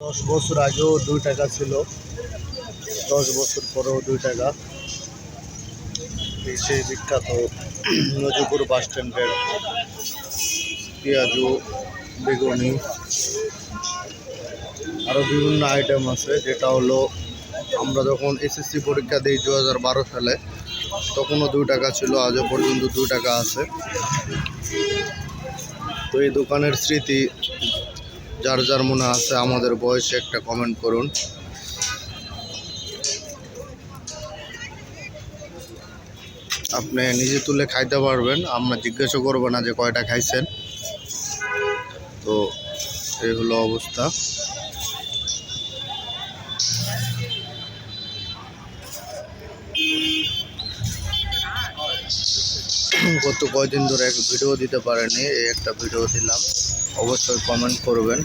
দশ বছর আগেও দুই টাকা ছিল। দশ বছর পরেও দুই টাকা। এই সেই বিখ্যাত নজিপুর বাস স্ট্যান্ডের পেঁয়াজু, বেগুনি। আরও বিভিন্ন আইটেম আছে, যেটা হলো আমরা যখন এসএসসি পরীক্ষা দিই দু হাজার বারো সালে, তখনও দুই টাকা ছিল আজও পর্যন্ত দুই টাকা আছে। তো এই দোকানের স্মৃতি যার যার মনে আছে, আমাদের বয়সে একটা কমেন্ট করুন। আপনি নিজে তুলে খাইতে পারবেন, আমরা জিজ্ঞাসা করব না যে কয়টা খাইছেন। তো এই হলো অবস্থা। গত কয়দিন ধরে এক ভিডিও দিতে পারেনি, এই একটা ভিডিও দিলাম। অবশ্যই কমেন্ট করবেন।